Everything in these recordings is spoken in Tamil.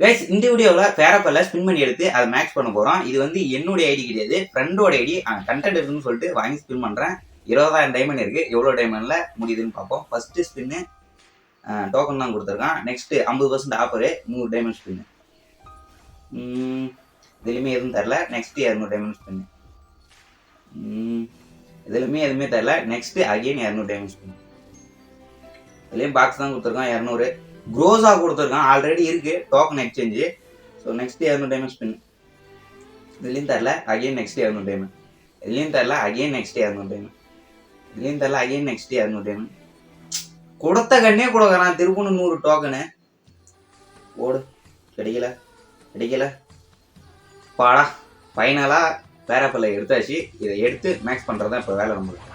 கைஸ் இந்த வீடியோவில் பேரப்பல்ல ஸ்பின் பண்ணி எடுத்து அதை மேக்ஸ் பண்ண போகிறோம் இது வந்து என்னுடைய ஐடி கிடையாது ஃப்ரெண்டோட ஐடி கண்டென்ட் இருக்குன்னு சொல்லிட்டு வாங்கி ஸ்பின் பண்ணுறேன் இருபதாயிரம் டைமண்ட் இருக்குது எவ்வளோ டைமண்டில் முடியுதுன்னு பார்ப்போம். ஃபஸ்ட்டு ஸ்பின்னு டோக்கன் தான் கொடுத்துருக்கான். நெக்ஸ்ட்டு ஐம்பது பர்சன்ட் ஆஃபரு நூறு டைமண்ட் ஸ்பின்னு இதுலையுமே எதுவும் தரல. நெக்ஸ்ட்டு இரநூறு டைமண்ட் ஸ்பின்னு இதுலையுமே எதுவுமே தரல. நெக்ஸ்ட்டு அகெயின் இரநூறு டைமண்ட் ஸ்பின் இதுலேயும் பாக்ஸ் தான் கொடுத்துருக்கான் இரநூறு. க்ரோஸாக கொடுத்துருக்கான். ஆல்ரெடி இருக்குது டோக்கன் எக்ஸ்சேஞ்சு ஸோ நெக்ஸ்ட் இரநூறு டைமண்ட் ஸ்பின் இதுலேயும் தரல. அகைன் நெக்ஸ்ட் இரநூறு டைமண்ட் இதுலேயும் தரல. அகைன் நெக்ஸ்ட் இரநூறு டைமண்ட் இதுலேயும் தரல. அகைன் நெக்ஸ்ட் இரநூறு டைமண்ட் கொடுத்த கண்ணே கொடுக்குறான். திருப்பூணு நூறு டோக்கனு ஓடு. கிடைக்கல. கிடைக்கல. பாடா. ஃபைனலாக பேரப்பில் எடுத்தாச்சு. இதை எடுத்து மேக்ஸ் பண்ணுறது தான் இப்போ வேலை நம்மளுக்கு.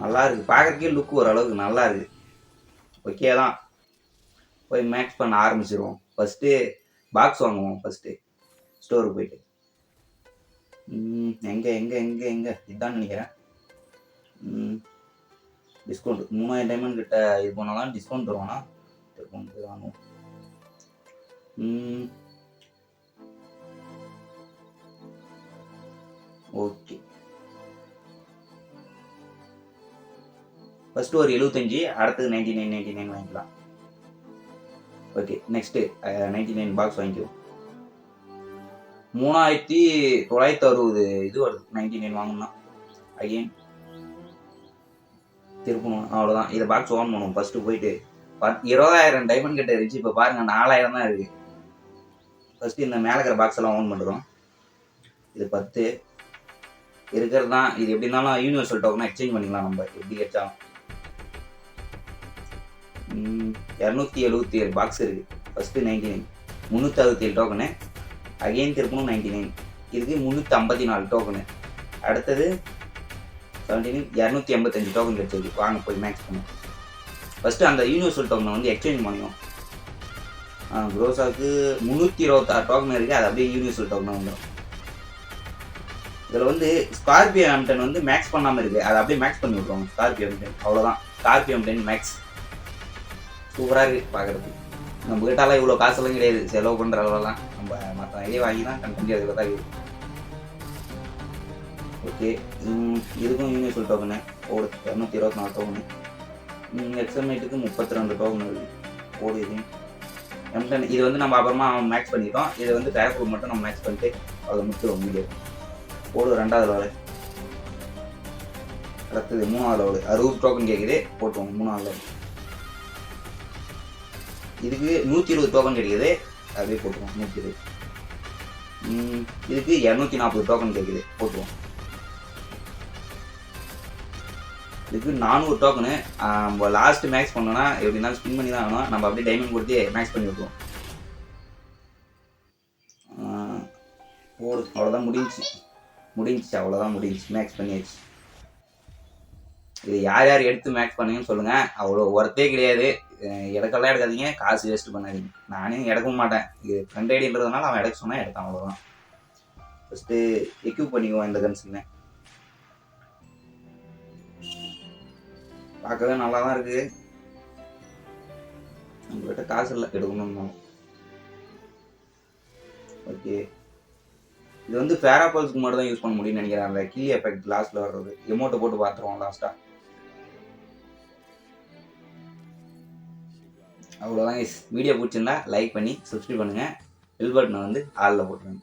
நல்லா இருக்குது பார்க்கறதுக்கே லுக் ஓரளவுக்கு நல்லா இருக்குது ஓகே தான். போய் மேக்ஸ் பண்ண ஆரம்பிச்சிருவோம். ஃபஸ்ட்டு பாக்ஸ் வாங்குவோம் ஃபஸ்ட்டு ஸ்டோருக்கு போயிட்டு. எங்கே எங்கே எங்கே எங்கே? இதுதான் நினைக்கிறேன். டிஸ்கவுண்ட் மூணாயிரம் டைமண்ட் கிட்ட இது பண்ணாலும் டிஸ்கவுண்ட் தருவானா? டிஸ்கவுண்ட் வாங்குவோம். ஓகே ஃபர்ஸ்ட் ஒரு எழுபத்தஞ்சு அடுத்தது நைன்டி நைன் நைன்டி நைன் வாங்கிக்கலாம். Okay next ninety nine box வாங்கிக்குவோம் மூணாயிரத்தி தொள்ளாயிரத்தி அறுபது இது வருது நைன்டி நைன் வாங்கணும்னா அகெயின் திருப்பணும் அவ்வளோதான் இதை பாக்ஸ் ஓன் பண்ணுவோம் ஃபஸ்ட்டு போயிட்டு. பத் இருபதாயிரம் டைமண்ட் கிட்ட இருந்துச்சு இப்போ பாருங்க நாலாயிரம் தான் இருக்கு. ஃபஸ்ட்டு இந்த மேலே இருக்கிற பாக்ஸ் எல்லாம் ஓன் பண்ணுறோம் இது பத்து. இருக்கிறது தான் இது எப்படி இருந்தாலும் யூனிவர்சல் டோக்கனை எக்ஸ்சேஞ்ச் பண்ணிக்கலாம் நம்ம எப்படி கிடைச்சாலும் இரநூத்தி எழுபத்தி ஏழு பாக்ஸ் இருக்குது ஃபஸ்ட்டு நைன்டி நைன் முந்நூற்றி அறுபத்தி ஏழு டோக்கனு அகைன் திருப்பணும் நைன்டி நைன் இதுக்கு முந்நூற்றி ஐம்பத்தி நாலு டோக்கனு அடுத்தது செவன்டி நைன் இரநூத்தி எண்பத்தஞ்சு டோக்கன் கிடைச்சிருக்கு வாங்க போய் மேக்ஸ் பண்ணுவோம் ஃபஸ்ட்டு அந்த யூனிவர்சல் டோக்கனை வந்து எக்ஸ்சேஞ்ச் பண்ணுவோம் க்ரோஸாவுக்கு முந்நூற்றி இருபத்தாறு டோக்கன் இருக்குது அது அப்படியே யூனிவர்சல் டோக்கனாக வந்துடும் இதில் வந்து ஸ்கார்பியோ எம்டன் வந்து மேக்ஸ் பண்ணாமல் இருக்குது அதை அப்படியே மேக்ஸ் பண்ணி விட்ருவாங்க ஸ்கார்பியோ எம்டன் அவ்வளோதான் ஸ்கார்பியோ எம்டன் மேக்ஸ் சூப்பராக இருக்குது பார்க்குறதுக்கு நம்ம கிட்டாலாம் இவ்வளோ காசுலாம் கிடையாது. செலவு பண்ணுற அளவெல்லாம் நம்ம மற்ற ஐடியா வாங்கி தான் கண்டென்ட் எடுக்கிற தான் இருக்குது ஓகே இதுக்கும் யூனிவர்சல் டோக்கனு ஓடு இரநூத்தி இருபத்தி நாலு டோக்கனு எக்ஸாமேட்டுக்கு முப்பத்தி ரெண்டு டோக்கன் இருக்குது ஓடு இது. எம்டன் இது வந்து நம்ம அப்புறமா மேக்ஸ் பண்ணிட்டோம். இதை வந்து டேரக்ட் மட்டும் நம்ம மேக்ஸ் பண்ணிட்டு அதை முடிச்சிடுவோம் முடியாது ஓடு ரெண்டாவது லெவலு அடுத்தது மூணாவது லெவலு அறுபது டோக்கன் கேட்குது போட்டுருவோம் மூணாவது லோடு இதுக்கு நூற்றி இருபது டோக்கன் கிடைக்குது. அப்படியே போட்டுருவோம் நூற்றி இருபது இதுக்கு இரநூத்தி நாற்பது டோக்கன் கிடைக்குது. போட்டுருவோம். இதுக்கு நானூறு டோக்கனு நம்ம லாஸ்ட் மேக்ஸ் பண்ணோன்னா எப்படி இருந்தாலும் ஸ்பின் பண்ணி தான் ஆகணும். நம்ம அப்படியே டைமண்ட் கொடுத்து மேக்ஸ் பண்ணி விட்டுருவோம். போடு அவ்வளோதான் முடிஞ்சு முடிஞ்சிச்சு அவ்வளோதான் முடிஞ்சிச்சு. மேக்ஸ் பண்ணியாச்சு. இது யார் யார் எடுத்து மேக்ஸ் பண்ணீங்கன்னு சொல்லுங்கள் அவ்வளோ ஒர்த்தே கிடையாது. இடக்கெல்லாம் எடுக்காதீங்க காசு வேஸ்ட் பண்ணாதீங்க. நானே எடுக்கவும் மாட்டேன். இது ஃப்ரெண்ட் ஐடின்றதுனால அவன் எடுக்க சொன்னால் எடுத்தான் அவ்வளோதான் ஃபஸ்ட்டு எக்யூப் பண்ணிக்குவோம் இந்த கன்ஸுங்க பார்க்கவே நல்லா தான் இருக்குது நம்மகிட்ட காசு இல்லை எடுக்கணும்னு ஓகே இது வந்து ஃபேராபால்ஸ்க்கு மட்டும் தான் யூஸ் பண்ண முடியும்னு நினைக்கிறேன் அந்த கிளி எஃபெக்ட் லாஸ்ட்டில் வர்றது. எமௌண்ட்டை போட்டு பார்த்துருவோம் லாஸ்ட்டாக அவ்வளோதான் வீடியோ பிடிச்சிருந்தா லைக் பண்ணி சப்ஸ்கிரைப் பண்ணுங்கள் பெல் பட்டனை வந்து ஆளில் போட்டுருங்க.